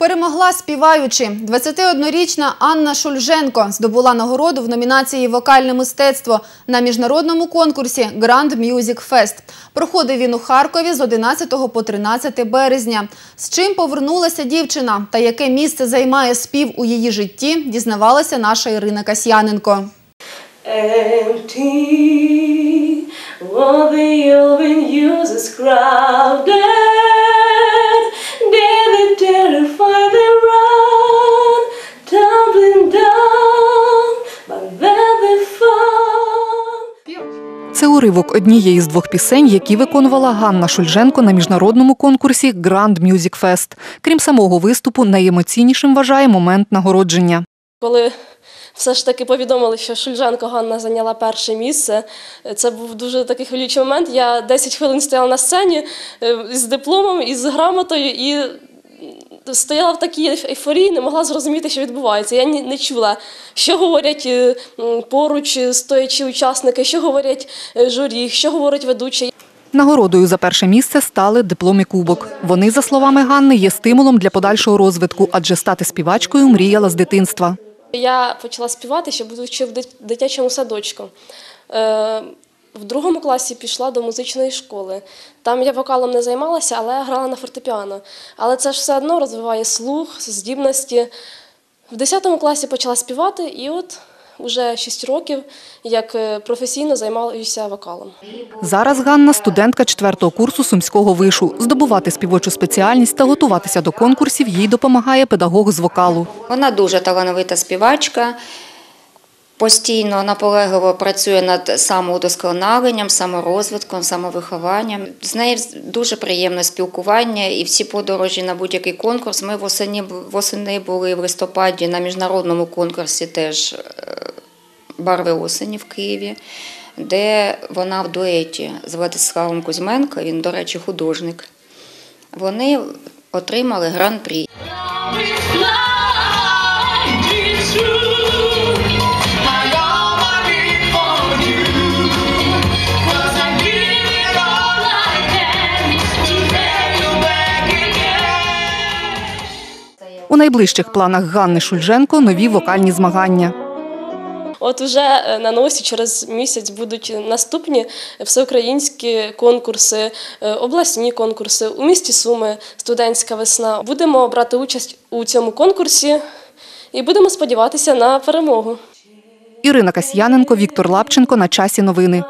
Перемогла співаючи. 21-річна Анна Шульженко здобула нагороду в номінації Вокальне мистецтво на міжнародному конкурсі Grand Music Fest. Проходив він у Харкові з 11 по 13 березня. З чим повернулася дівчина та яке місце займає спів у її житті, дізнавалася наша Ірина Касьяненко. Empty, Це уривок однієї з двох пісень, які виконувала Ганна Шульженко на міжнародному конкурсі Grand Music Fest. Крім самого виступу, найемоційнішим вважає момент нагородження. Коли все ж таки повідомили, що Шульженко Ганна зайняла перше місце, це був дуже такий хвилюючий момент. Я 10 хвилин стояла на сцені е, з дипломом і з грамотою, і стояла в такій ейфорії, не могла зрозуміти, що відбувається. Я не чула, що говорять е, поруч е, стоячі учасники, що говорять е, журі, що говорить ведучий. Нагородою за перше місце стали диплом і кубок. Вони, за словами Ганни, є стимулом для подальшого розвитку, адже стати співачкою мріяла з дитинства. Я почала співати, ще будучи в дитячому садочку. В другому класі пішла до музичної школи. Там я вокалом не займалася, але я грала на фортепіано. Але це ж все одно розвиває слух, здібності. В 10 класі почала співати, і от уже 6 років як е, професійно займаюся вокалом. Зараз Ганна студентка четвертого курсу сумського вишу. Здобувати співочу спеціальність та готуватися до конкурсів їй допомагає педагог з вокалу. Вона дуже талановита співачка. Постійно наполегливо працює над самоудосконаленням, саморозвитком, самовихованням. З нею дуже приємне спілкування і всі подорожі на будь-який конкурс. Ми восені, восени були в листопаді на міжнародному конкурсі теж е, барви осені в Києві, де вона в дуеті з Владиславом Кузьменко, він, до речі, художник. Вони отримали гран-прі. Найближчих планах Ганни Шульженко нові вокальні змагання. От уже е, на носі через місяць будуть наступні всеукраїнські конкурси, е, обласні конкурси у місті Суми, студентська весна. Будемо брати участь у цьому конкурсі і будемо сподіватися на перемогу. Ірина Касьяненко, Віктор Лапченко. На часі новини.